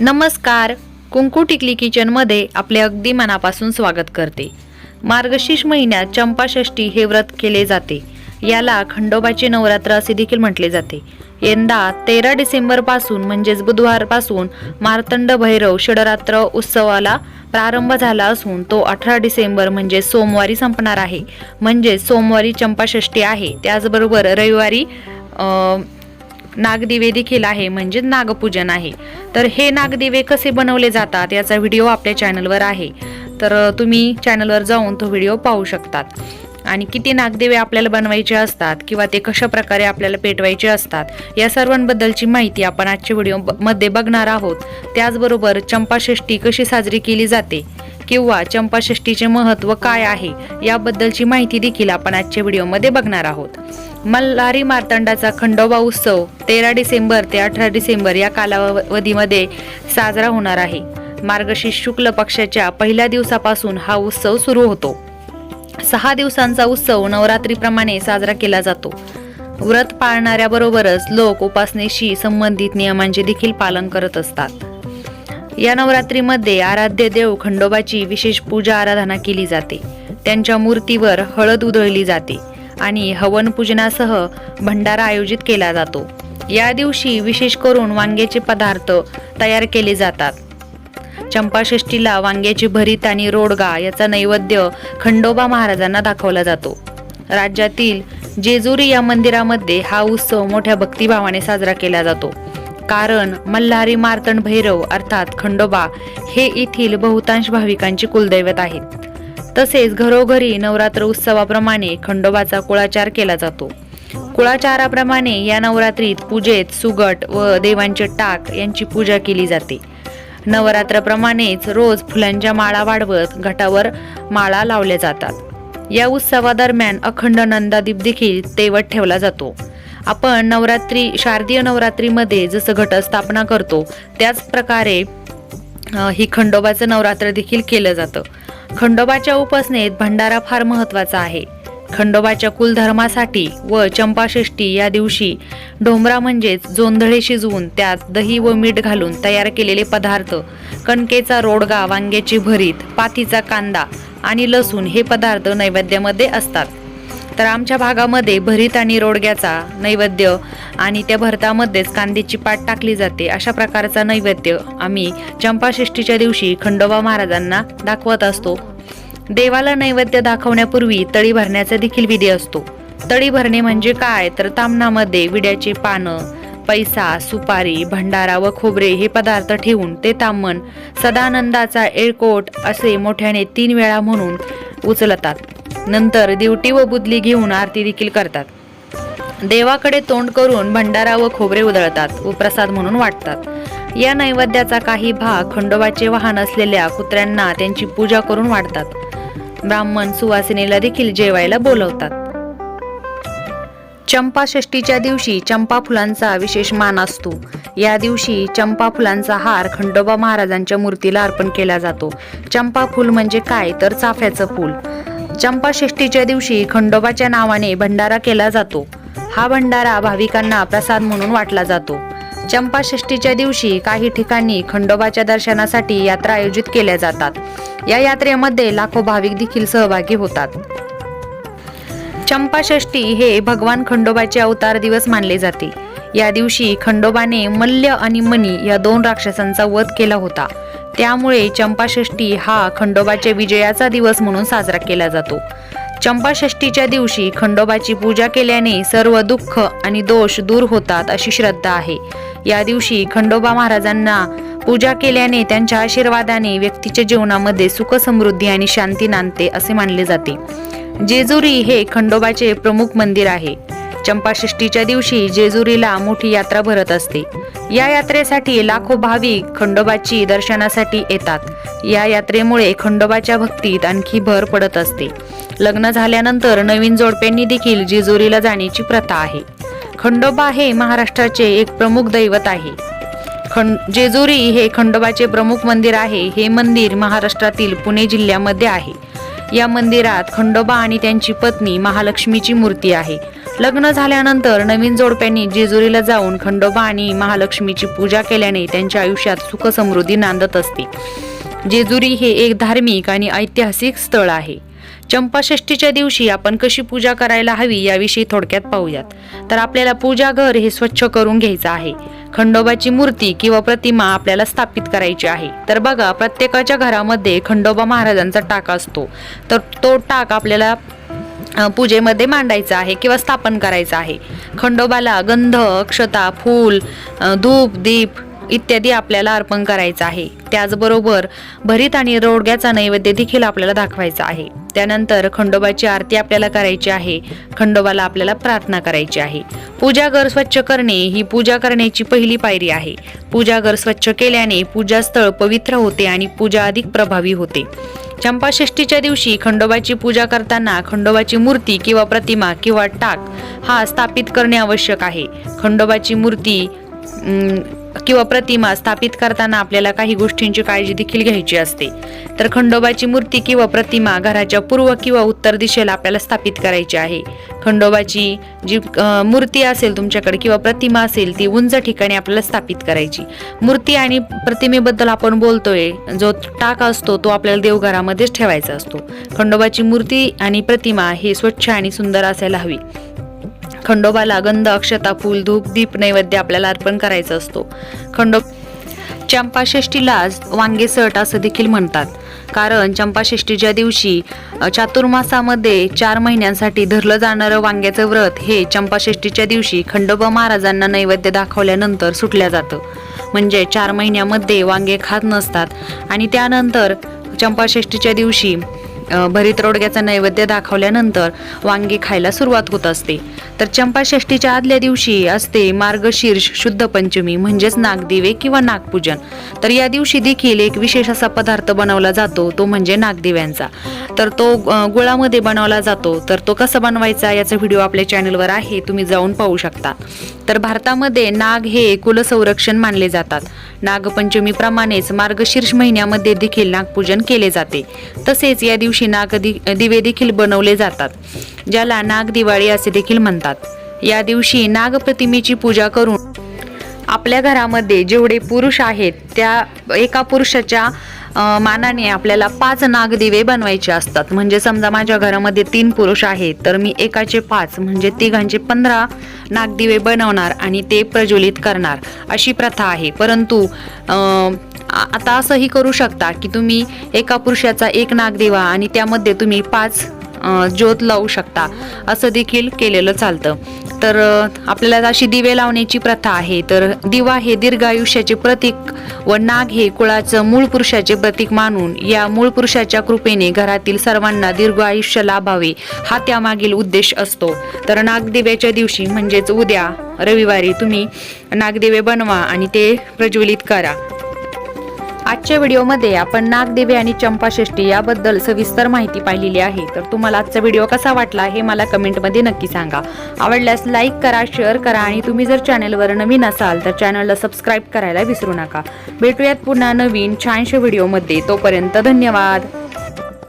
नमस्कार. कुंकू टिकली किचनमध्ये आपले अगदी मनापासून स्वागत करते. मार्गशीर्ष महिन्यात चंपाषष्ठी हे व्रत केले जाते. याला खंडोबाचे नवरात्र असे देखील म्हटले जाते. यंदा तेरा डिसेंबरपासून म्हणजेच बुधवारपासून मार्तंड भैरव षडरात्र उत्सवाला प्रारंभ झाला असून तो अठरा डिसेंबर म्हणजे सोमवारी संपणार आहे. म्हणजे सोमवारी चंपाषष्ठी आहे. त्याचबरोबर रविवारी नागदिवे देखील आहे म्हणजे नागपूजन आहे. तर हे नागदिवे कसे बनवले जातात याचा व्हिडिओ आपल्या चॅनलवर आहे. तर तुम्ही चॅनलवर जाऊन तो व्हिडिओ पाहू शकतात. आणि किती नागदिवे आपल्याला बनवायचे असतात किंवा ते कशा प्रकारे आपल्याला पेटवायचे असतात या सर्वांबद्दलची माहिती आपण आजच्या व्हिडिओमध्ये बघणार आहोत. त्याचबरोबर चंपाषष्ठी कशी साजरी केली जाते किंवा चंपाषष्ठीचे महत्त्व काय आहे याबद्दलची माहिती देखील आपण आजच्या व्हिडिओमध्ये बघणार आहोत. मल्हारी मार्तंडाचा खंडोबा उत्सव तेरा डिसेंबर ते अठरा डिसेंबर या कालावधीमध्ये साजरा होणार आहे. मार्गशीर्ष शुक्ल पक्षाच्या पहिल्या दिवसापासून हा उत्सव सुरू होतो. सहा दिवसांचा उत्सव नवरात्रीप्रमाणे साजरा केला जातो. व्रत पाळणाऱ्याबरोबरच लोक उपासनेशी संबंधित नियमांचे देखील पालन करत असतात. या नवरात्रीमध्ये आराध्य देव खंडोबाची विशेष पूजा आराधना केली जाते. त्यांच्या मूर्तीवर हळद उधळली जाते. आणि हवन पूजनासह भंडारा आयोजित केला जातो. या दिवशी विशेष करून वांग्याचे पदार्थ तयार केले जातात. चंपाषष्ठीला वांग्याची भरीत आणि रोडगा याचा नैवेद्य खंडोबा महाराजांना दाखवला जातो. राज्यातील जेजुरी या मंदिरामध्ये हा उत्सव मोठ्या भक्तिभावाने साजरा केला जातो. कारण मल्हारी मार्तंड भैरव अर्थात खंडोबा हे येथील बहुतांश भाविकांची कुलदैवत आहेत. तसेच घरोघरी नवरात्र उत्सवाप्रमाणे खंडोबाचा कुळाचार केला जातो. कुळाचाराप्रमाणे या नवरात्रीत पूजेत सुगट व देवांचे टाक यांची पूजा केली जाते. नवरात्राप्रमाणेच रोज फुलांच्या माळा वाढवत घटावर माळा लावल्या जातात. या उत्सवादरम्यान अखंड नंदादीप देखील तेवत ठेवला जातो. आपण नवरात्री शारदीय नवरात्रीमध्ये जसं घटस्थापना करतो त्याच प्रकारे ही खंडोबाचं नवरात्र देखील केलं जातं. खंडोबाच्या उपासनेत भंडारा फार महत्त्वाचा आहे. खंडोबाच्या कुलधर्मासाठी व चंपाषष्ठी या दिवशी डोंबरा म्हणजेच जोंधळे शिजवून त्यात दही व मीठ घालून तयार केलेले पदार्थ कणकेचा रोडगा वांग्याची भरीत पातीचा कांदा आणि लसूण हे पदार्थ नैवेद्यामध्ये असतात. तर आमच्या भागामध्ये भरीत आणि रोडग्याचा नैवेद्य आणि त्या भरतामध्येच कांद्याची पाट टाकली जाते. अशा प्रकारचा नैवेद्य आम्ही चंपाषष्ठीच्या दिवशी खंडोबा महाराजांना दाखवत असतो. देवाला नैवेद्य दाखवण्यापूर्वी तळी भरण्याचा देखील विधी असतो. तळी भरणे म्हणजे काय? तर तामणामध्ये विड्याचे पानं पैसा सुपारी भंडारा व खोबरे हे पदार्थ ठेवून ते तामण सदानंदाचा एळकोट असे मोठ्याने तीन वेळा म्हणून उचलतात. नंतर दिवटी व बुदली घेऊन आरती देखील करतात. देवाकडे तोंड करून भंडारा व खोबरे उधळतात व प्रसाद म्हणून वाटतात. या नैवेद्याचा काही भाग खंडोबाचे वाहन असलेल्या कुत्र्यांना त्यांची पूजा करून वाढतात. ब्राह्मण सुवासिनीला देखील जेवायला बोलवतात. चंपा षष्टीच्या दिवशी चंपा फुलांचा विशेष मान असतो. या दिवशी चंपा फुलांचा हार खंडोबा महाराजांच्या मूर्तीला अर्पण केला जातो. चंपा फुल म्हणजे काय? तर चाफ्याचं फुल. चंपाषष्ठीच्या दिवशी खंडोबाच्या नावाने भंडारा केला जातो. हा भंडारा भाविकांना प्रसाद म्हणून वाटला जातो. चंपाषष्ठीच्या दिवशी काही ठिकाणी खंडोबाच्या दर्शनासाठी यात्रा आयोजित केल्या जातात. या यात्रेमध्ये लाखो भाविक देखील सहभागी होतात. चंपाषष्ठी हे भगवान खंडोबाचे अवतार दिवस मानले जाते. या दिवशी खंडोबाने मल्ल आणि मणी या दोन राक्षसांचा वध केला होता. त्यामुळे चंपाषष्ठी हा खंडोबाच्या विजयाचा दिवस म्हणून साजरा केला जातो. चंपाषष्ठीच्या दिवशी खंडोबाची पूजा केल्याने सर्व दुःख आणि दोष दूर होतात अशी श्रद्धा आहे. या दिवशी खंडोबा महाराजांना पूजा केल्याने त्यांच्या आशीर्वादाने व्यक्तीच्या जीवनामध्ये सुख समृद्धी आणि शांती नांदते असे मानले जाते. जेजुरी हे खंडोबाचे प्रमुख मंदिर आहे. चंपाषष्ठीच्या दिवशी जेजुरीला मोठी यात्रा भरत असते. या यात्रेसाठी लाखो भाविक खंडोबाची दर्शनासाठी येतात. या यात्रेमुळे खंडोबाच्या भक्तीत आणखी भर पडत असते. लग्न झाल्यानंतर नवीन जोडप्यांनी देखील जेजुरीला जाण्याची प्रथा आहे. खंडोबा हे महाराष्ट्राचे एक प्रमुख दैवत आहे. खंड जेजुरी हे खंडोबाचे प्रमुख मंदिर आहे. हे मंदिर महाराष्ट्रातील पुणे जिल्ह्यामध्ये आहे. या मंदिरात खंडोबा आणि त्यांची पत्नी महालक्ष्मीची मूर्ती आहे. लग्न झाल्यानंतर नवीन जोडप्यांनी जेजुरीला जाऊन खंडोबा आणि महालक्ष्मीची पूजा केल्याने त्यांच्या आयुष्यात सुखसमृद्धी नांदत असते. जेजुरी हे एक धार्मिक आणि ऐतिहासिक स्थळ आहे. चंपाषष्ठीच्या दिवशी आपण कशी पूजा करायला हवी याविषयी थोडक्यात पाहूयात. तर आपल्याला पूजा घर हे स्वच्छ करून घ्यायचं आहे. खंडोबाची मूर्ती किंवा प्रतिमा आपल्याला स्थापित करायची आहे. तर बघा प्रत्येकाच्या घरामध्ये खंडोबा महाराजांचा टाक असतो. तर तो टाक आपल्याला पूजेमध्ये मांडायचं आहे किंवा स्थापन करायचं आहे. खंडोबाला गंध अक्षता फूल धूप दीप इत्यादी आपल्याला अर्पण करायचं आहे. त्याचबरोबर भरीत आणि रोडग्याचा नैवेद्य देखील आपल्याला दाखवायचा आहे. त्यानंतर खंडोबाची आरती आपल्याला करायची आहे. खंडोबाला आपल्याला प्रार्थना करायची आहे. पूजाघर स्वच्छ करणे ही पूजा करण्याची पहिली पायरी आहे. पूजाघर स्वच्छ केल्याने पूजास्थळ पवित्र होते आणि पूजा अधिक प्रभावी होते. चंपाषष्ठीच्या दिवशी खंडोबाची पूजा करताना खंडोबाची मूर्ती किंवा प्रतिमा किंवा टाक हा स्थापित करणे आवश्यक आहे. खंडोबाची मूर्ती किंवा प्रतिमा स्थापित करताना आपल्याला काही गोष्टींची काळजी देखील घ्यायची असते. तर खंडोबाची मूर्ती किंवा प्रतिमा घराच्या पूर्व किंवा उत्तर दिशेला आपल्याला स्थापित करायची आहे. खंडोबाची जी मूर्ती असेल तुमच्याकडे किंवा प्रतिमा असेल ती उंच ठिकाणी आपल्याला स्थापित करायची. मूर्ती आणि प्रतिमेबद्दल आपण बोलतोय जो टाक असतो तो आपल्याला देवघरामध्येच ठेवायचा असतो. खंडोबाची मूर्ती आणि प्रतिमा हे स्वच्छ आणि सुंदर असायला हवी. खंडोबाला गंध अक्षता फूल धूप दीप नैवेद्य आपल्याला अर्पण करायचा असतो. खंडो चंपाषष्टीला वांगे सट असं देखील म्हणतात. कारण चंपाषष्ठीच्या दिवशी चातुर्मासामध्ये चार महिन्यांसाठी धरलं जाणारं वांग्याचं व्रत हे चंपाषष्ठीच्या दिवशी खंडोबा महाराजांना नैवेद्य दाखवल्यानंतर सुटल्या जातं. म्हणजे चार महिन्यामध्ये वांगे खात नसतात. आणि त्यानंतर चंपाषष्ठीच्या दिवशी भरीत रोडग्याचा नैवेद्य दाखवल्यानंतर वांगी खायला सुरुवात होत असते. तर चंपाषष्ठीच्या आदल्या दिवशी असते मार्गशीर्ष शुद्ध पंचमी म्हणजेच नागदिवे किंवा नागपूजन. तर या दिवशी देखील एक विशेष असा पदार्थ बनवला जातो तो म्हणजे नागदिव्यांचा. तर तो गुळामध्ये बनवला जातो. तर तो कसा बनवायचा याचा व्हिडिओ आपल्या चॅनलवर आहे तुम्ही जाऊन पाहू शकता. तर भारतामध्ये नाग हे कुलसंरक्षण मानले जातात. नागपंचमीप्रमाणेच मार्गशीर्ष महिन्यामध्ये देखील नागपूजन केले जाते. तसेच या दिवशी नाग दि- दिवे देखील बनवले जातात ज्याला नाग दिवाळी असे देखील म्हणतात. या दिवशी नाग प्रतिमेची पूजा करून आपल्या घरामध्ये जेवढे पुरुष आहेत त्या एका पुरुषाच्या मानाने आपल्याला पाच नागदिवे बनवायचे असतात. म्हणजे समजा माझ्या घरामध्ये तीन पुरुष आहेत तर मी एकाचे पाच म्हणजे तिघांचे पंधरा नागदिवे बनवणार आणि ते प्रज्वलित करणार अशी प्रथा आहे. परंतु आता असंही करू शकता की तुम्ही एका पुरुषाचा एक नागदिवा आणि त्यामध्ये तुम्ही पाच ज्योत लावू शकता. असं देखील केलेलं चालतं. तर आपल्याला अशी दिवे लावण्याची प्रथा आहे. तर दिवा हे दीर्घ आयुष्याचे प्रतीक व नाग हे कुळाचं मूळ पुरुषाचे प्रतीक मानून या मूळ पुरुषाच्या कृपेने घरातील सर्वांना दीर्घ आयुष्य लाभावे हा त्यामागील उद्देश असतो. तर नागदिव्याच्या दिवशी म्हणजेच उद्या रविवारी तुम्ही नागदिवे बनवा आणि ते प्रज्वलित करा. आजच्या व्हिडिओमध्ये आपण नागदेवी आणि चंपाषष्ठी याबद्दल सविस्तर माहिती पाहिलेली आहे. तर तुम्हाला आजचा व्हिडिओ कसा वाटला हे मला कमेंटमध्ये नक्की सांगा. आवडल्यास लाईक करा शेअर करा आणि तुम्ही जर चॅनलवर नवीन असाल तर चॅनलला सबस्क्राईब करायला विसरू नका. भेटूयात पुन्हा नवीन छानशा व्हिडिओमध्ये. तोपर्यंत धन्यवाद.